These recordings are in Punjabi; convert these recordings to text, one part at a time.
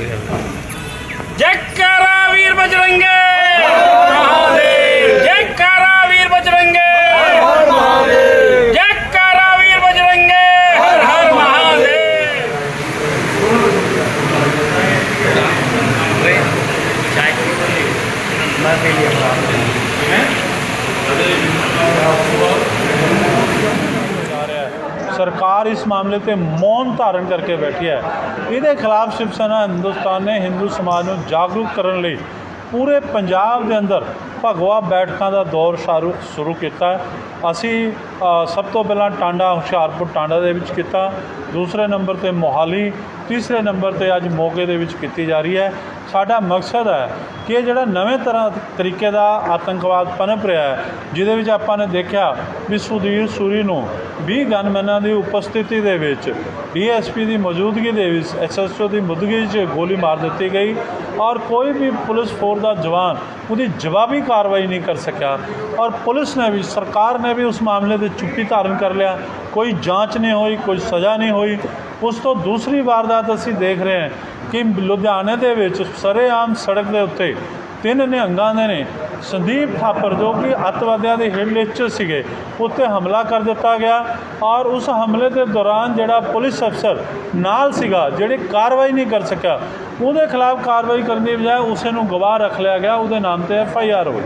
ஆகிறது ਮਾਮਲੇ ਤੇ ਮੌਨ ਧਾਰਨ ਕਰਕੇ ਬੈਠੀ ਹੈ। ਇਹਦੇ ਖਿਲਾਫ ਸ਼ਿਵ ਸੈਨਾ ਹਿੰਦੁਸਤਾਨ ਨੇ ਹਿੰਦੂ ਸਮਾਜ ਨੂੰ ਜਾਗਰੂਕ ਕਰਨ ਲਈ ਪੂਰੇ ਪੰਜਾਬ ਦੇ ਅੰਦਰ ਭਗਵਾ ਬੈਠਕਾਂ ਦਾ ਦੌਰ ਸ਼ਾਰੂ ਸ਼ੁਰੂ ਕੀਤਾ ਅਸੀਂ ਸਭ ਤੋਂ ਪਹਿਲਾਂ ਟਾਂਡਾ, ਹੁਸ਼ਿਆਰਪੁਰ ਟਾਂਡਾ ਦੇ ਵਿੱਚ ਕੀਤਾ। ਦੂਸਰੇ ਨੰਬਰ ਤੇ ਮੋਹਾਲੀ, ਤੀਸਰੇ ਨੰਬਰ ਤੇ ਅੱਜ ਮੋਗੇ ਦੇ ਵਿੱਚ ਕੀਤੀ ਜਾ ਰਹੀ ਹੈ। ਸਾਡਾ ਮਕਸਦ ਹੈ ਕਿ ਇਹ ਜਿਹੜਾ ਨਵੇਂ ਤਰ੍ਹਾਂ ਤਰੀਕੇ ਦਾ ਆਤੰਕਵਾਦ ਪਨਪ ਰਿਹਾ ਹੈ, ਜਿਹਦੇ ਵਿੱਚ ਆਪਾਂ ਨੇ ਦੇਖਿਆ ਵੀ ਸੁਧੀਰ ਸੂਰੀ ਨੂੰ 20 ਗਨਮੈਨਾਂ ਦੀ ਉਪਸਥਿਤੀ ਦੇ ਵਿੱਚ, ਡੀਐਸਪੀ ਦੀ ਮੌਜੂਦਗੀ ਦੇ ਵਿੱਚ ਐਸਐਸਓ ਦੀ ਮੌਜੂਦਗੀ 'ਚ ਗੋਲੀ ਮਾਰ ਦਿੱਤੀ ਗਈ ਔਰ ਕੋਈ ਵੀ ਪੁਲਿਸ ਫੋਰਸ ਦਾ ਜਵਾਨ ਉਹਦੀ ਜਵਾਬੀ ਕਾਰਵਾਈ ਨਹੀਂ ਕਰ ਸਕਿਆ ਔਰ ਪੁਲਿਸ ਨੇ ਵੀ, ਸਰਕਾਰ ਨੇ ਵੀ ਉਸ ਮਾਮਲੇ ਦੇ ਚੁੱਪੀ ਧਾਰਨ ਕਰ ਲਿਆ। ਕੋਈ ਜਾਂਚ ਨਹੀਂ ਹੋਈ, ਕੋਈ ਸਜ਼ਾ ਨਹੀਂ ਹੋਈ। ਉਸ ਤੋਂ ਦੂਸਰੀ ਵਾਰਦਾਤ ਅਸੀਂ ਦੇਖ ਰਹੇ ਹਾਂ ਕਿ ਲੁਧਿਆਣੇ ਦੇ ਵਿੱਚ ਸਰੇਆਮ ਸੜਕ ਦੇ ਉੱਤੇ ਤਿੰਨ ਨਿਹੰਗਾਂ ਦੇ ਨੇ। ਸੰਦੀਪ ਥਾਪਰ ਜੋ ਕਿ ਅੱਤਵਾਦੀਆਂ ਦੇ ਹਿੱਟ ਲਿਸਟ ਸੀਗੇ, ਉੱਤੇ ਹਮਲਾ ਕਰ ਦਿੱਤਾ ਗਿਆ ਔਰ ਉਸ ਹਮਲੇ ਦੇ ਦੌਰਾਨ ਜਿਹੜਾ ਪੁਲਿਸ ਅਫਸਰ ਨਾਲ ਸੀਗਾ, ਜਿਹੜੇ ਕਾਰਵਾਈ ਨਹੀਂ ਕਰ ਸਕਿਆ, ਉਹਦੇ ਖਿਲਾਫ ਕਾਰਵਾਈ ਕਰਨ ਦੀ ਬਜਾਏ ਉਸੇ ਨੂੰ ਗਵਾਹ ਰੱਖ ਲਿਆ ਗਿਆ। ਉਹਦੇ ਨਾਮ ਤੇ ਐਫ ਆਈ ਆਰ ਹੋਈ।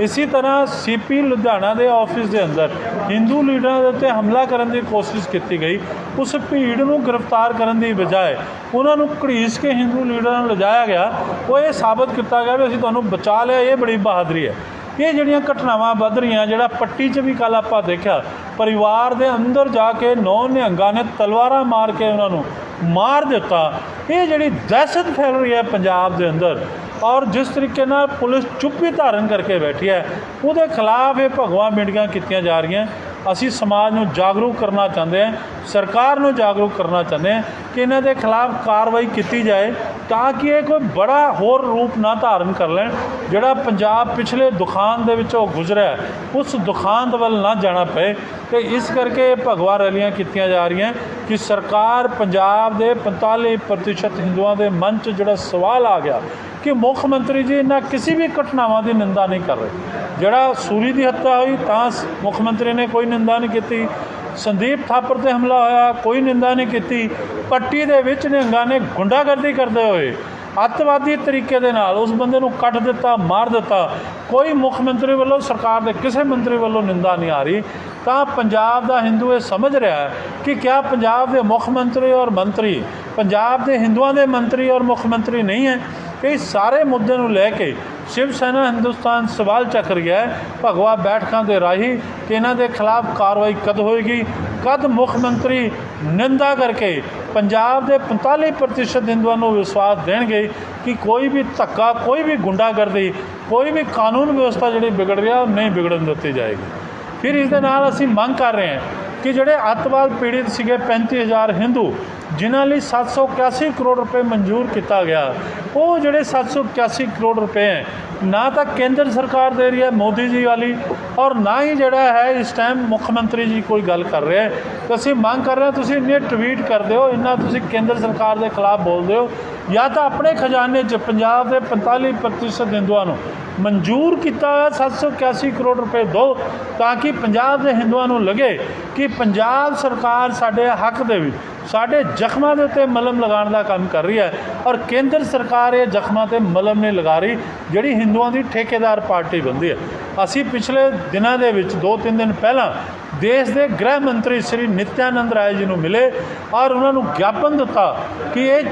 ਇਸੇ ਤਰ੍ਹਾਂ ਸੀਪੀ ਲੁਧਿਆਣਾ ਦੇ ਆਫਿਸ ਦੇ ਅੰਦਰ ਹਿੰਦੂ ਲੀਡਰਾਂ ਦੇ ਉੱਤੇ ਹਮਲਾ ਕਰਨ ਦੀ ਕੋਸ਼ਿਸ਼ ਕੀਤੀ ਗਈ। ਉਸ ਭੀੜ ਨੂੰ ਗ੍ਰਿਫਤਾਰ ਕਰਨ ਦੀ ਬਜਾਏ ਉਹਨਾਂ ਨੂੰ ਘੜੀਸ ਕੇ ਹਿੰਦੂ ਲੀਡਰਾਂ ਨੂੰ ਲਿਜਾਇਆ ਗਿਆ। ਉਹ ਇਹ ਸਾਬਤ ਕੀਤਾ ਗਿਆ ਵੀ ਅਸੀਂ ਤੁਹਾਨੂੰ ਬਚਾ ਲਿਆ, ਇਹ ਬੜੀ ਬਹਾਦਰੀ ਹੈ। ਇਹ ਜਿਹੜੀਆਂ ਘਟਨਾਵਾਂ ਵੱਧ ਰਹੀਆਂ, ਜਿਹੜਾ ਪੱਟੀ 'ਚ ਵੀ ਕੱਲ ਆਪਾਂ ਦੇਖਿਆ, ਪਰਿਵਾਰ ਦੇ ਅੰਦਰ ਜਾ ਕੇ ਨੌ ਨਿਹੰਗਾਂ ਨੇ ਤਲਵਾਰਾਂ ਮਾਰ ਕੇ ਉਹਨਾਂ ਨੂੰ ਮਾਰ ਦਿੱਤਾ। ਇਹ ਜਿਹੜੀ ਦਹਿਸ਼ਤ ਫੈਲ ਰਹੀ ਹੈ ਪੰਜਾਬ ਦੇ ਅੰਦਰ ਔਰ ਜਿਸ ਤਰੀਕੇ ਨਾਲ ਪੁਲਿਸ ਚੁੱਪੀ ਧਾਰਨ ਕਰਕੇ ਬੈਠੀ ਹੈ ਉਹਦੇ ਖਿਲਾਫ ਇਹ ਭਗਵਾ ਮੀਟਿੰਗਾਂ ਕੀਤੀਆਂ ਜਾ ਰਹੀਆਂ। ਅਸੀਂ ਸਮਾਜ ਨੂੰ ਜਾਗਰੂਕ ਕਰਨਾ ਚਾਹੁੰਦੇ ਹਾਂ ਸਰਕਾਰ ਨੂੰ ਜਾਗਰੂਕ ਕਰਨਾ ਚਾਹੁੰਦੇ ਹਾਂ ਕਿ ਇਹਨਾਂ ਦੇ ਖਿਲਾਫ ਕਾਰਵਾਈ ਕੀਤੀ ਜਾਏ ਤਾਂ ਕਿ ਇਹ ਕੋਈ ਬੜਾ ਹੋਰ ਰੂਪ ਨਾ ਧਾਰਨ ਕਰ ਲੈਣ ਜਿਹੜਾ ਪੰਜਾਬ ਪਿਛਲੇ ਦੁਖਾਨ ਦੇ ਵਿੱਚੋਂ ਗੁਜ਼ਰਿਆ ਹੈ, ਉਸ ਦੁਖਾਂਤ ਵੱਲ ਨਾ ਜਾਣਾ ਪਏ। ਤੇ ਇਸ ਕਰਕੇ ਇਹ ਭਗਵਾ ਰੈਲੀਆਂ ਕੀਤੀਆਂ ਜਾ ਰਹੀਆਂ ਕਿ ਸਰਕਾਰ ਪੰਜਾਬ ਦੇ 45% ਹਿੰਦੂਆਂ ਦੇ ਮਨ 'ਚ ਜਿਹੜਾ ਸਵਾਲ ਆ ਗਿਆ ਕਿ ਮੁੱਖ ਮੰਤਰੀ ਜੀ ਇਹਨਾਂ ਕਿਸੇ ਵੀ ਘਟਨਾਵਾਂ ਦੀ ਨਿੰਦਾ ਨਹੀਂ ਕਰ ਰਹੇ। ਜਿਹੜਾ ਸੂਰੀ ਦੀ ਹੱਤਿਆ ਹੋਈ, ਤਾਂ ਸ- ਮੁੱਖ ਮੰਤਰੀ ਨੇ ਕੋਈ ਨਿੰਦਾ ਨਹੀਂ ਕੀਤੀ। ਸੰਦੀਪ ਥਾਪਰ ਤੇ ਹਮਲਾ ਹੋਇਆ, ਕੋਈ ਨਿੰਦਾ ਨਹੀਂ ਕੀਤੀ। ਪੱਟੀ ਦੇ ਵਿੱਚ ਨਿਹੰਗਾਂ ਨੇ ਗੁੰਡਾਗਰਦੀ ਕਰਦੇ ਹੋਏ ਅੱਤਵਾਦੀ ਤਰੀਕੇ ਦੇ ਨਾਲ ਉਸ ਬੰਦੇ ਨੂੰ ਕੱਟ ਦਿੱਤਾ, ਮਾਰ ਦਿੱਤਾ। ਕੋਈ ਮੁੱਖ ਮੰਤਰੀ ਵੱਲੋਂ ਸਰਕਾਰ ਦੇ ਕਿਸੇ ਮੰਤਰੀ ਵੱਲੋਂ ਨਿੰਦਾ ਨਹੀਂ ਆ ਰਹੀ। ਤਾਂ ਪੰਜਾਬ ਦਾ ਹਿੰਦੂ ਇਹ ਸਮਝ ਰਿਹਾ ਹੈ ਕਿ ਕਿਆ ਪੰਜਾਬ ਦੇ ਮੁੱਖ ਮੰਤਰੀ ਔਰ ਮੰਤਰੀ, ਪੰਜਾਬ ਦੇ ਹਿੰਦੂਆਂ ਦੇ ਮੰਤਰੀ ਔਰ ਮੁੱਖ ਮੰਤਰੀ ਨਹੀਂ ਹੈ। ਇਹ ਸਾਰੇ ਮੁੱਦੇ ਨੂੰ ਲੈ ਕੇ ਸ਼ਿਵ ਸੈਨਾ ਹਿੰਦੁਸਤਾਨ ਸਵਾਲ ਚੱਕ ਰਿਹਾ ਹੈ, ਭਗਵਾ ਬੈਠਕਾਂ ਦੇ ਰਾਹੀਂ ਕਿ ਇਹਨਾਂ ਦੇ ਖਿਲਾਫ ਕਾਰਵਾਈ ਕਦ ਹੋਏਗੀ? ਕਦ ਮੁੱਖ ਮੰਤਰੀ ਨਿੰਦਾ ਕਰਕੇ ਪੰਜਾਬ ਦੇ 45% ਹਿੰਦੂਆਂ ਨੂੰ ਵਿਸ਼ਵਾਸ ਦੇਣਗੇ ਕਿ ਕੋਈ ਵੀ ਧੱਕਾ, ਕੋਈ ਵੀ ਗੁੰਡਾਗਰਦੀ, ਕੋਈ ਵੀ ਕਾਨੂੰਨ ਵਿਵਸਥਾ ਜਿਹੜੀ ਵਿਗੜ ਰਿਹਾ ਉਹ ਨਹੀਂ ਵਿਗੜਨ ਦਿੱਤੀ ਜਾਏਗੀ। ਫਿਰ ਇਸ ਦੇ ਨਾਲ ਅਸੀਂ ਮੰਗ ਕਰ ਰਹੇ ਹਾਂ ਕਿ ਜਿਹੜੇ ਅੱਤਵਾਦ ਪੀੜਿਤ ਸੀਗੇ 35000 ਹਿੰਦੂ ਜਿਨ੍ਹਾਂ ਲਈ 781 ਕਰੋੜ ਰੁਪਏ ਮਨਜ਼ੂਰ ਕੀਤਾ ਗਿਆ। ਉਹ ਜਿਹੜੇ 781 ਕਰੋੜ ਰੁਪਏ ਹੈ, ਨਾ ਤਾਂ ਕੇਂਦਰ ਸਰਕਾਰ ਦੇ ਰਹੀ ਹੈ ਮੋਦੀ ਜੀ ਵਾਲੀ, ਔਰ ਨਾ ਹੀ ਜਿਹੜਾ ਹੈ ਇਸ ਟਾਈਮ ਮੁੱਖ ਮੰਤਰੀ ਜੀ ਕੋਈ ਗੱਲ ਕਰ ਰਿਹਾ ਹੈ। ਤਾਂ ਅਸੀਂ ਮੰਗ ਕਰ ਰਹੇ ਤੁਸੀਂ ਇੰਨੇ ਟਵੀਟ ਕਰਦੇ ਹੋ, ਇੰਨਾ ਤੁਸੀਂ ਕੇਂਦਰ ਸਰਕਾਰ ਦੇ ਖਿਲਾਫ ਬੋਲਦੇ ਹੋ, ਜਾਂ ਤਾਂ ਆਪਣੇ ਖਜ਼ਾਨੇ 'ਚ ਪੰਜਾਬ ਦੇ 45% ਹਿੰਦੂਆਂ ਨੂੰ ਮਨਜ਼ੂਰ ਕੀਤਾ ਹੋਇਆ 781 ਕਰੋੜ ਰੁਪਏ ਦੋ, ਤਾਂ ਕਿ ਪੰਜਾਬ ਦੇ ਹਿੰਦੂਆਂ ਨੂੰ ਲੱਗੇ ਕਿ ਪੰਜਾਬ ਸਰਕਾਰ ਸਾਡੇ ਹੱਕ ਦੇ ਵਿੱਚ, ਸਾਡੇ ਜ਼ਖਮਾਂ ਦੇ ਉੱਤੇ ਮਲਮ ਲਗਾਉਣ ਦਾ ਕੰਮ ਕਰ ਰਹੀ ਹੈ ਔਰ ਕੇਂਦਰ ਸਰਕਾਰ ਇਹ ਜ਼ਖਮਾਂ ਤੇ ਮਲਮ ਨਹੀਂ ਲਗਾ ਰਹੀ, ਜਿਹੜੀ ਹਿੰਦੂਆਂ ਦੀ ਠੇਕੇਦਾਰ ਪਾਰਟੀ ਬੰਦੀ ਹੈ। ਅਸੀਂ ਪਿਛਲੇ ਦਿਨਾਂ ਦੇ ਵਿੱਚ 2-3 ਦਿਨ ਪਹਿਲਾਂ ਦੇਸ਼ ਦੇ ਗ੍ਰਹਿ ਮੰਤਰੀ ਸ੍ਰੀ ਨਿਤਿਆਨੰਦ ਰਾਏ ਜੀ ਨੂੰ ਮਿਲੇ ਔਰ ਉਹਨਾਂ ਨੂੰ ਗਿਆਪਨ ਦਿੱਤਾ ਕਿ ਇਹ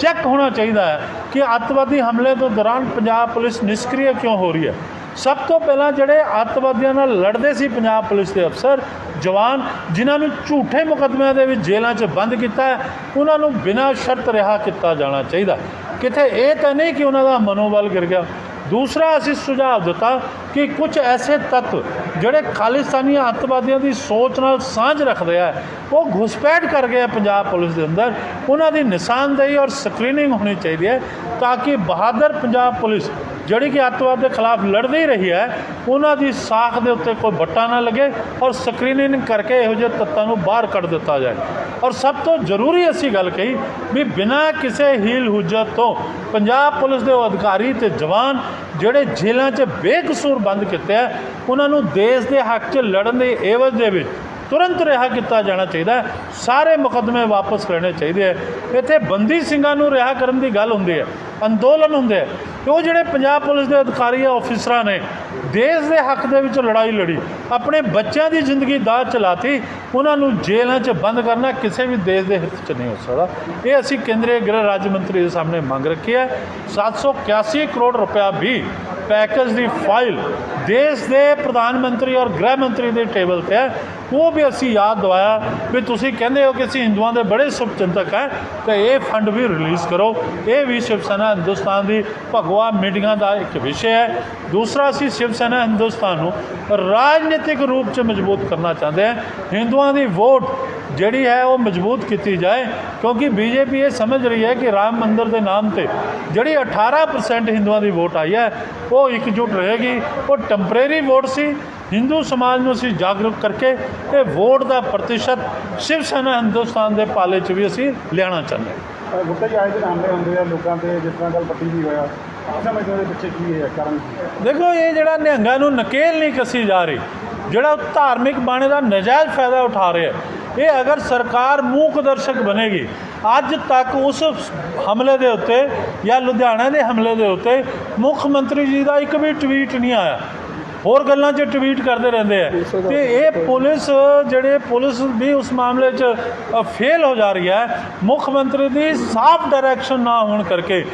ਚੈੱਕ ਹੋਣਾ ਚਾਹੀਦਾ ਹੈ ਕਿ ਅੱਤਵਾਦੀ ਹਮਲੇ ਤੋਂ ਦੌਰਾਨ ਪੰਜਾਬ ਪੁਲਿਸ ਨਿਸ਼ਕ੍ਰਿय ਕਿਉਂ ਹੋ ਰਹੀ ਹੈ? ਸਭ ਤੋਂ ਪਹਿਲਾਂ ਜਿਹੜੇ ਅੱਤਵਾਦੀਆਂ ਨਾਲ ਲੜਦੇ ਸੀ ਪੰਜਾਬ ਪੁਲਿਸ ਦੇ ਅਫਸਰ, ਜਵਾਨ, ਜਿਨ੍ਹਾਂ ਨੂੰ ਝੂਠੇ ਮੁਕੱਦਮਿਆਂ ਦੇ ਵਿੱਚ ਜੇਲ੍ਹਾਂ 'ਚ ਬੰਦ ਕੀਤਾ ਹੈ, ਉਹਨਾਂ ਨੂੰ ਬਿਨਾਂ ਸ਼ਰਤ ਰਿਹਾ ਕੀਤਾ ਜਾਣਾ ਚਾਹੀਦਾ। ਕਿਤੇ ਇਹ ਤਾਂ ਨਹੀਂ ਕਿ ਉਹਨਾਂ ਦਾ ਮਨੋਬਲ ਗਿਰ ਗਿਆ। ਦੂਸਰਾ ਅਸੀਂ ਸੁਝਾਅ ਦਿੱਤਾ ਕਿ ਕੁਝ ਐਸੇ ਤੱਤ ਜਿਹੜੇ ਖਾਲਿਸਤਾਨੀ ਅੱਤਵਾਦੀਆਂ ਦੀ ਸੋਚ ਨਾਲ ਸਾਂਝ ਰੱਖਦੇ ਆ, ਉਹ ਘੁਸਪੈਠ ਕਰ ਗਏ ਪੰਜਾਬ ਪੁਲਿਸ ਦੇ ਅੰਦਰ। ਉਹਨਾਂ ਦੀ ਨਿਸ਼ਾਨਦੇਹੀ ਔਰ ਸਕਰੀਨਿੰਗ ਹੋਣੀ ਚਾਹੀਦੀ ਹੈ ਤਾਂ ਕਿ ਬਹਾਦਰ ਪੰਜਾਬ ਪੁਲਿਸ ਜਿਹੜੀ ਕਿ ਅੱਤਵਾਦ ਦੇ ਖਿਲਾਫ ਲੜਦੀ ਰਹੀ ਹੈ, ਉਹਨਾਂ ਦੀ ਸਾਖ ਦੇ ਉੱਤੇ ਕੋਈ ਬੱਟਾ ਨਾ ਲੱਗੇ ਔਰ ਸਕਰੀਨਿੰਗ ਕਰਕੇ ਇਹੋ ਜਿਹੇ ਤੱਤਾਂ ਨੂੰ ਬਾਹਰ ਕੱਢ ਦਿੱਤਾ ਜਾਏ। ਔਰ ਸਭ ਤੋਂ ਜ਼ਰੂਰੀ ਅਸੀਂ ਗੱਲ ਕਹੀ ਵੀ ਬਿਨਾਂ ਕਿਸੇ ਹੀਲ ਹੁਜਤ ਤੋਂ ਪੰਜਾਬ ਪੁਲਿਸ ਦੇ ਅਧਿਕਾਰੀ ਤੇ ਜਵਾਨ ਜਿਹੜੇ ਜੇਲ੍ਹਾਂ 'ਚ ਬੇਕਸੂਰ ਬੰਦ ਕੀਤੇ ਆ, ਉਹਨਾਂ ਨੂੰ ਦੇਸ਼ ਦੇ ਹੱਕ 'ਚ ਲੜਨ ਦੀ ਏਵਜ਼ ਦੇ ਵਿੱਚ ਤੁਰੰਤ ਰਿਹਾ ਕੀਤਾ ਜਾਣਾ ਚਾਹੀਦਾ ਸਾਰੇ ਮੁਕੱਦਮੇ ਵਾਪਸ ਲੈਣੇ ਚਾਹੀਦੇ ਹੈ ਇੱਥੇ ਬੰਦੀ ਸਿੰਘਾਂ ਨੂੰ ਰਿਹਾ ਕਰਨ ਦੀ ਗੱਲ ਹੁੰਦੀ ਹੈ, ਅੰਦੋਲਨ ਹੁੰਦੇ ਹੈ ਕਿ ਉਹ ਜਿਹੜੇ ਪੰਜਾਬ ਪੁਲਿਸ ਦੇ ਅਧਿਕਾਰੀ ਆ ਆਫੀਸਰਾਂ ਨੇ, ਦੇਸ਼ ਦੇ ਹੱਕ ਦੇ ਵਿੱਚ ਲੜਾਈ ਲੜੀ, ਆਪਣੇ ਬੱਚਿਆਂ ਦੀ ਜ਼ਿੰਦਗੀ ਦਾਅ ਚਲਾਤੀ ਉਹਨਾਂ ਨੂੰ ਜੇਲ੍ਹਾਂ 'ਚ ਬੰਦ ਕਰਨਾ, ਕਿਸੇ ਵੀ ਦੇਸ਼ ਦੇ ਹਿੱਤ 'ਚ ਨਹੀਂ ਹੋ ਸਕਦਾ। ਇਹ ਅਸੀਂ ਕੇਂਦਰੀ ਗ੍ਰਹਿ ਰਾਜ ਮੰਤਰੀ ਦੇ ਸਾਹਮਣੇ ਮੰਗ ਰੱਖੀ ਹੈ। 781 ਕਰੋੜ ਰੁਪਇਆ ਵੀ ਪੈਕੇਜ ਦੀ ਫਾਈਲ ਦੇਸ਼ ਦੇ ਪ੍ਰਧਾਨ ਮੰਤਰੀ ਔਰ ਗ੍ਰਹਿ ਮੰਤਰੀ ਦੇ ਟੇਬਲ ਤੇ ਹੈ। ਉਹ ਵੀ ਅਸੀਂ ਯਾਦ ਦਵਾਇਆ ਵੀ ਤੁਸੀਂ ਕਹਿੰਦੇ ਹੋ ਕਿ ਅਸੀਂ ਹਿੰਦੂਆਂ ਦੇ ਬੜੇ ਸ਼ੁਭਚਿੰਤਕ ਹੈ, ਤੇ ਇਹ ਫੰਡ ਵੀ ਰਿਲੀਜ਼ ਕਰੋ। ਇਹ ਵੀ ਸ਼ਿਵ ਸੈਨਾ ਹਿੰਦੁਸਤਾਨ ਦੀ ਭਗਵਾ ਮੀਟਿੰਗਾਂ ਦਾ ਇੱਕ ਵਿਸ਼ੇ ਹੈ। ਦੂਸਰਾ, ਅਸੀਂ ਸ਼ਿਵ ਸੈਨਾ ਹਿੰਦੁਸਤਾਨ ਨੂੰ ਰਾਜਨੀਤਿਕ ਰੂਪ 'ਚ ਮਜ਼ਬੂਤ ਕਰਨਾ ਚਾਹੁੰਦੇ ਹਾਂ। ਹਿੰਦੂਆਂ ਦੀ ਵੋਟ ਜਿਹੜੀ ਹੈ ਉਹ ਮਜ਼ਬੂਤ ਕੀਤੀ ਜਾਏ ਕਿਉਂਕਿ ਬੀਜੇਪੀ ਇਹ ਸਮਝ ਰਹੀ ਹੈ ਕਿ ਰਾਮ ਮੰਦਿਰ ਦੇ ਨਾਮ ਤੇ ਜਿਹੜੀ 18% ਹਿੰਦੂਆਂ ਦੀ ਵੋਟ ਆਈ ਹੈ ਉਹ ਇਕਜੁੱਟ ਰਹੇਗੀ। ਉਹ ਟੈਂਪਰੇਰੀ ਵੋਟ ਸੀ। ਹਿੰਦੂ ਸਮਾਜ ਨੂੰ ਅਸੀਂ ਜਾਗਰੂਕ ਕਰਕੇ ਤੇ ਵੋਟ ਦਾ ਪ੍ਰਤੀਸ਼ਤ ਸ਼ਿਵ ਸੈਨਾ ਹਿੰਦੁਸਤਾਨ ਦੇ ਪਾਲੇ 'ਚ ਵੀ ਅਸੀਂ ਲਿਆਉਣਾ ਚਾਹੁੰਦੇ ਹਾਂ। ਗੁੱਟਾ ਆਏ ਹਮਲੇ ਹੁੰਦੇ ਆ ਲੋਕਾਂ ਤੇ ਜਿਸ ਤਰ੍ਹਾਂ ਕੱਲ ਪੱਟੀ ਵੀ ਹੋਇਆ। ਸਮਝਦੇ ਪਿੱਛੇ ਕੀ ਹੈ ਕਾਰਨ ਦੇਖੋ ਇਹ ਜਿਹੜਾ ਨਿਹੰਗਾਂ ਨੂੰ ਨਕੇਲ ਨਹੀਂ ਕੱਸੀ ਜਾ ਰਹੀ ਜਿਹੜਾ ਧਾਰਮਿਕ ਬਾਣੇ ਦਾ ਨਜਾਇਜ਼ ਫਾਇਦਾ ਉਠਾ ਰਿਹਾ ਇਹ ਅਗਰ ਸਰਕਾਰ ਮੂਕ ਦਰਸ਼ਕ ਬਣੇਗੀ ਅੱਜ ਤੱਕ ਉਸ ਹਮਲੇ ਦੇ ਉੱਤੇ ਜਾਂ ਲੁਧਿਆਣਾ ਦੇ ਹਮਲੇ ਦੇ ਉੱਤੇ ਮੁੱਖ ਮੰਤਰੀ ਜੀ ਦਾ ਇੱਕ ਵੀ ਟਵੀਟ ਨਹੀਂ ਆਇਆ। ਹੋਰ ਗੱਲਾਂ 'ਚ ਟਵੀਟ ਕਰਦੇ ਰਹਿੰਦੇ ਆ। ਤੇ ਇਹ ਪੁਲਿਸ ਜਿਹੜੇ ਪੁਲਿਸ ਵੀ ਉਸ ਮਾਮਲੇ 'ਚ ਫੇਲ ਹੋ ਜਾ ਰਹੀ ਹੈ ਮੁੱਖ ਮੰਤਰੀ ਦੀ ਸਾਫ਼ ਡਾਇਰੈਕਸ਼ਨ ਨਾ ਹੋਣ ਕਰਕੇ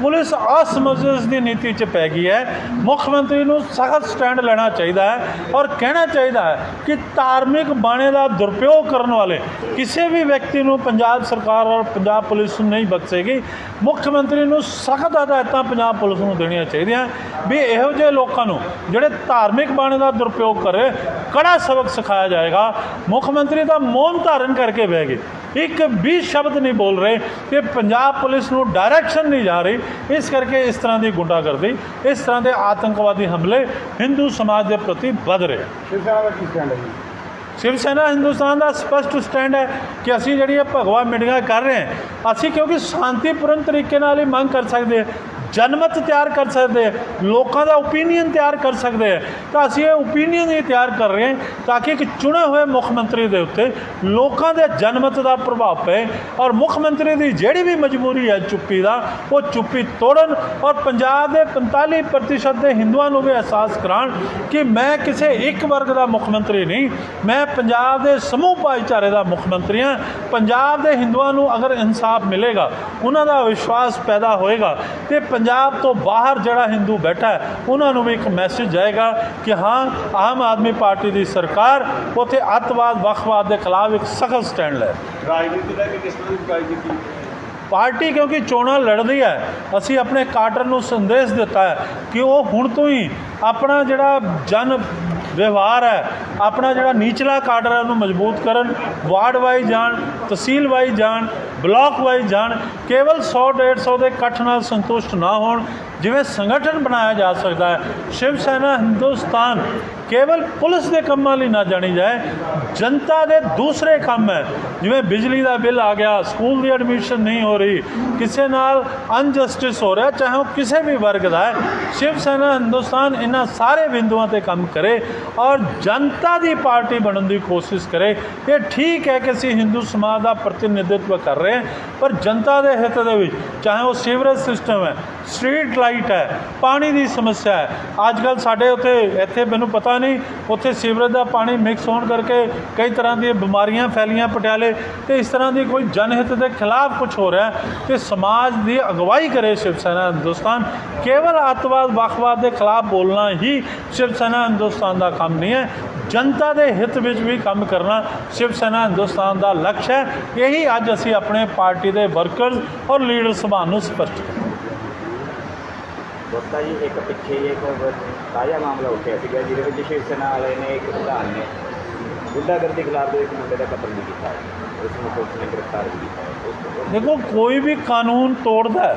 ਪੁਲਿਸ ਅਸਮਝਸ ਦੀ ਨੀਤੀ 'ਚ ਪੈ ਗਈ ਹੈ। ਮੁੱਖ ਮੰਤਰੀ ਨੂੰ ਸਖਤ ਸਟੈਂਡ ਲੈਣਾ ਚਾਹੀਦਾ ਹੈ ਔਰ ਕਹਿਣਾ ਚਾਹੀਦਾ ਹੈ ਕਿ ਧਾਰਮਿਕ ਬਾਣੇ ਦਾ ਦੁਰਪਯੋਗ ਕਰਨ ਵਾਲੇ ਕਿਸੇ ਵੀ ਵਿਅਕਤੀ ਨੂੰ ਪੰਜਾਬ ਸਰਕਾਰ ਔਰ ਪੰਜਾਬ ਪੁਲਿਸ ਨੂੰ ਨਹੀਂ ਬਖਸ਼ੇਗੀ। ਮੁੱਖ ਮੰਤਰੀ ਨੂੰ ਸਖਤ ਹਦਾਇਤਾਂ ਪੰਜਾਬ ਪੁਲਿਸ ਨੂੰ ਦੇਣੀਆਂ ਚਾਹੀਦੀਆਂ। ਵੀ ਇਹੋ ਜਿਹੇ ਲੋਕਾਂ ਨੂੰ ਜਿਹੜੇ ਧਾਰਮਿਕ ਬਾਣੇ ਦਾ ਦੁਰਪਯੋਗ ਕਰੇ, ਕੜਾ ਸਬਕ ਸਿਖਾਇਆ ਜਾਏਗਾ। ਮੁੱਖ ਮੰਤਰੀ ਦਾ ਮੌਨ ਧਾਰਨ ਕਰਕੇ ਬਹਿ ਗਏ। ਇੱਕ ਵੀ ਸ਼ਬਦ ਨਹੀਂ ਬੋਲ ਰਹੇ ਕਿ ਪੰਜਾਬ ਪੁਲਿਸ ਨੂੰ ਡਾਇਰੈਕਸ਼ਨ ਨਹੀਂ ਜਾ ਰਹੀ। ਇਸ ਕਰਕੇ ਇਸ ਤਰ੍ਹਾਂ ਦੀ ਗੁੰਡਾਗਰਦੀ ਇਸ ਤਰ੍ਹਾਂ ਦੇ ਆਤੰਕਵਾਦੀ ਹਮਲੇ ਹਿੰਦੂ ਸਮਾਜ ਦੇ ਪ੍ਰਤੀ ਵੱਧ ਰਹੇ ਸ਼ਿਵ ਸੈਨਾ ਹਿੰਦੁਸਤਾਨ ਦਾ ਸਪਸ਼ਟ ਸਟੈਂਡ ਹੈ ਕਿ ਅਸੀਂ ਜਿਹੜੀ ਇਹ ਭਗਵਾ ਮੀਟਿੰਗਾਂ ਕਰ ਰਹੇ ਹਾਂ ਅਸੀਂ ਕਿਉਂਕਿ ਸ਼ਾਂਤੀਪੂਰਨ ਤਰੀਕੇ ਨਾਲ ਹੀ ਮੰਗ ਕਰ ਸਕਦੇ ਹਾਂ। ਜਨਮਤ ਤਿਆਰ ਕਰ ਸਕਦੇ ਹਾਂ ਲੋਕਾਂ ਦਾ ਓਪੀਨੀਅਨ ਤਿਆਰ ਕਰ ਸਕਦੇ ਹਾਂ ਤਾਂ ਅਸੀਂ ਇਹ ਓਪੀਨੀਅਨ ਹੀ ਤਿਆਰ ਕਰ ਰਹੇ ਹਾਂ ਤਾਂ ਕਿ ਇੱਕ ਚੁਣੇ ਹੋਏ ਮੁੱਖ ਮੰਤਰੀ ਦੇ ਉੱਤੇ ਲੋਕਾਂ ਦੇ ਜਨਮਤ ਦਾ ਪ੍ਰਭਾਵ ਪਏ ਔਰ ਮੁੱਖ ਮੰਤਰੀ ਦੀ ਜਿਹੜੀ ਵੀ ਮਜਬੂਰੀ ਹੈ ਚੁੱਪੀ ਦਾ, ਉਹ ਚੁੱਪੀ ਤੋੜਨ ਔਰ ਪੰਜਾਬ ਦੇ 45% ਦੇ ਹਿੰਦੂਆਂ ਨੂੰ ਵੀ ਅਹਿਸਾਸ ਕਰਾਉਣ ਕਿ ਮੈਂ ਕਿਸੇ ਇੱਕ ਵਰਗ ਦਾ ਮੁੱਖ ਮੰਤਰੀ ਨਹੀਂ, ਮੈਂ ਪੰਜਾਬ ਦੇ ਸਮੂਹ ਭਾਈਚਾਰੇ ਦਾ ਮੁੱਖ ਮੰਤਰੀ ਹਾਂ, ਪੰਜਾਬ ਦੇ ਹਿੰਦੂਆਂ ਨੂੰ ਅਗਰ ਇਨਸਾਫ ਮਿਲੇਗਾ, ਉਹਨਾਂ ਦਾ ਵਿਸ਼ਵਾਸ ਪੈਦਾ ਹੋਏਗਾ ਤੇ ਪੰਜਾਬ ਤੋਂ ਬਾਹਰ ਜਿਹੜਾ ਹਿੰਦੂ ਬੈਠਾ ਹੈ ਉਹਨਾਂ ਨੂੰ ਵੀ ਇੱਕ ਮੈਸੇਜ ਜਾਏਗਾ ਕਿ ਹਾਂ ਆਮ ਆਦਮੀ ਪਾਰਟੀ ਦੀ ਸਰਕਾਰ ਉੱਥੇ ਅੱਤਵਾਦ ਵੱਖਵਾਦ ਦੇ ਖਿਲਾਫ ਇੱਕ ਸਖਤ ਸਟੈਂਡ ਲੈ ਰਾਜਨੀਤੀ ਲੈ ਕੇ ਕਿਸ ਤਰ੍ਹਾਂ ਦੀ ਬੁਕਾਈ ਕੀਤੀ? ਪਾਰਟੀ ਕਿਉਂਕਿ ਚੋਣਾਂ ਲੜਦੀ ਹੈ ਅਸੀਂ ਆਪਣੇ ਕਾਡਰ ਨੂੰ ਸੰਦੇਸ਼ ਦਿੱਤਾ ਹੈ ਕਿ ਉਹ ਹੁਣ ਤੋਂ ਹੀ ਆਪਣਾ ਜਿਹੜਾ ਜਨ ਵਿਵਹਾਰ ਹੈ ਆਪਣਾ ਜਿਹੜਾ ਨੀਚਲਾ ਕਾਡਰ ਹੈ ਉਹਨੂੰ ਮਜ਼ਬੂਤ ਕਰਨ ਵਾਰਡ ਵਾਈਜ਼ ਜਾਣ ਤਹਿਸੀਲ ਵਾਈਜ਼ ਜਾਣ ਬਲਾਕ ਵਾਈਜ਼ ਜਾਣ ਕੇਵਲ 100 150 ਦੇ ਇਕੱਠ ਨਾਲ ਸੰਤੁਸ਼ਟ ਨਾ ਹੋਣ ਜਿਵੇਂ ਸੰਗਠਨ ਬਣਾਇਆ ਜਾ ਸਕਦਾ ਹੈ। ਸ਼ਿਵ ਸੈਨਾ ਹਿੰਦੁਸਤਾਨ ਕੇਵਲ ਪੁਲਿਸ ਦੇ ਕੰਮਾਂ ਲਈ ਨਾ ਜਾਣੀ ਜਾਏ, ਜਨਤਾ ਦੇ ਦੂਸਰੇ ਕੰਮ ਹੈ। ਜਿਵੇਂ ਬਿਜਲੀ ਦਾ ਬਿੱਲ ਆ ਗਿਆ, ਸਕੂਲ ਦੀ ਐਡਮਿਸ਼ਨ ਨਹੀਂ ਹੋ ਰਹੀ, ਕਿਸੇ ਨਾਲ ਅਨਜਸਟਿਸ ਹੋ ਰਿਹਾ, ਚਾਹੇ ਉਹ ਕਿਸੇ ਵੀ ਵਰਗ ਦਾ ਹੈ। ਸ਼ਿਵ ਸੈਨਾ ਹਿੰਦੁਸਤਾਨ ਇਹਨਾਂ ਸਾਰੇ ਬਿੰਦੂਆਂ ਤੇ ਕੰਮ ਕਰੇ ਔਰ ਜਨਤਾ ਦੀ ਪਾਰਟੀ ਬਣਨ ਦੀ ਕੋਸ਼ਿਸ਼ ਕਰੇ। ਇਹ ਠੀਕ ਹੈ ਕਿ ਅਸੀਂ ਹਿੰਦੂ ਸਮਾਜ ਦਾ ਪ੍ਰਤੀਨਿਧਿਤਵ ਕਰ ਰਹੇ ਹਾਂ, ਪਰ ਜਨਤਾ ਦੇ ਹਿੱਤ ਦੇ ਵਿੱਚ, ਚਾਹੇ ਉਹ ਸੀਵਰੇਜ ਸਿਸਟਮ ਹੈ ਸਟਰੀਟ ਲਾਈਟ ਹੈ, ਪਾਣੀ ਦੀ ਸਮੱਸਿਆ ਹੈ। ਅੱਜ ਕੱਲ ਸਾਡੇ ਉੱਥੇ, ਇੱਥੇ ਮੈਨੂੰ ਪਤਾ ਨਹੀਂ, ਉੱਥੇ ਸੀਵਰੇਜ ਦਾ ਪਾਣੀ ਮਿਕਸ ਹੋਣ ਕਰਕੇ ਕਈ ਤਰ੍ਹਾਂ ਦੀਆਂ ਬਿਮਾਰੀਆਂ ਫੈਲੀਆਂ ਪਟਿਆਲੇ ਤੇ ਇਸ ਤਰ੍ਹਾਂ ਦੀ ਕੋਈ ਜਨਹਿਤ ਦੇ ਖਿਲਾਫ ਕੁਝ ਹੋ ਰਿਹਾ ਹੈ ਤੇ ਸਮਾਜ ਦੀ ਅਗਵਾਈ ਕਰੇ ਸ਼ਿਵ ਸੈਨਾ ਹਿੰਦੁਸਤਾਨ। ਕੇਵਲ ਅੱਤਵਾਦ ਵੱਖਵਾਦ ਦੇ ਖਿਲਾਫ ਬੋਲਣਾ ਹੀ ਸ਼ਿਵ ਸੈਨਾ ਹਿੰਦੁਸਤਾਨ ਦਾ ਕੰਮ ਨਹੀਂ ਹੈ। ਜਨਤਾ ਦੇ ਹਿੱਤ ਵਿੱਚ ਵੀ ਕੰਮ ਕਰਨਾ ਸ਼ਿਵ ਸੈਨਾ ਹਿੰਦੁਸਤਾਨ ਦਾ ਲਕਸ਼ ਹੈ। ਇਹੀ ਅੱਜ ਅਸੀਂ ਆਪਣੇ ਪਾਰਟੀ ਦੇ ਵਰਕਰਸ ਔਰ ਲੀਡਰ ਸਭਾ ਨੂੰ ਸਪਸ਼ਟ ਕੀਤਾ ਜੀ, ਇੱਕ ਪਿੱਛੇ ਜਿਹੇ ਇੱਕ ਤਾਜ਼ਾ ਮਾਮਲਾ ਉੱਠਿਆ ਸੀਗਾ, ਜਿਹਦੇ ਵਿੱਚ ਸ਼ਿਵ ਸੈਨਾ ਵਾਲੇ ਨੇ ਇੱਕ ਪ੍ਰਧਾਨ ਨੇ ਗੁੰਡਾਗਰਦੀ ਖਿਲਾਫ ਦੇ ਇੱਕ ਮੁੰਡੇ ਦਾ ਕਤਲ ਵੀ ਕੀਤਾ ਉਸ ਨੂੰ ਪੁਲਿਸ ਨੇ ਗ੍ਰਿਫਤਾਰ ਵੀ ਕੀਤਾ ਉਸ ਦੇਖੋ, ਕੋਈ ਵੀ ਕਾਨੂੰਨ ਤੋੜਦਾ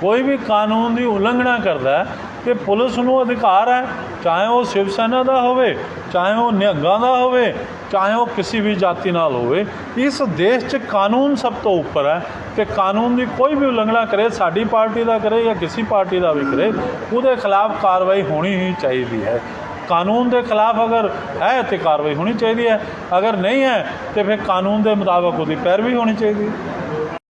ਕੋਈ ਵੀ ਕਾਨੂੰਨ ਦੀ ਉਲੰਘਣਾ ਕਰਦਾ ਹੈ ਪੁਲਿਸ ਨੂੰ ਅਧਿਕਾਰ ਹੈ, ਚਾਹੇ ਉਹ ਸ਼ਿਵ ਸੈਨਾ ਦਾ ਹੋਵੇ, ਚਾਹੇ ਉਹ ਨਿਹੰਗਾਂ ਦਾ ਹੋਵੇ, ਚਾਹੇ ਉਹ ਕਿਸੇ ਵੀ ਜਾਤੀ ਨਾਲ ਹੋਵੇ, ਇਸ ਦੇਸ਼ 'ਚ ਕਾਨੂੰਨ ਸਭ ਤੋਂ ਉੱਪਰ ਹੈ ਤੇ ਕਾਨੂੰਨ ਦੀ ਕੋਈ ਵੀ ਉਲੰਘਣਾ ਕਰੇ, ਸਾਡੀ ਪਾਰਟੀ ਦਾ ਕਰੇ ਜਾਂ ਕਿਸੇ ਪਾਰਟੀ ਦਾ ਵੀ ਕਰੇ, ਉਹਦੇ ਖਿਲਾਫ ਕਾਰਵਾਈ ਹੋਣੀ ਹੀ ਚਾਹੀਦੀ ਹੈ। ਕਾਨੂੰਨ ਦੇ ਖਿਲਾਫ ਅਗਰ ਹੈ ਤੇ ਕਾਰਵਾਈ ਹੋਣੀ ਚਾਹੀਦੀ ਹੈ, ਅਗਰ ਨਹੀਂ ਹੈ ਤੇ ਫਿਰ ਕਾਨੂੰਨ ਦੇ ਮੁਤਾਬਕ ਉਹਦੀ ਪੈਰਵੀ ਹੋਣੀ ਚਾਹੀਦੀ ਹੈ।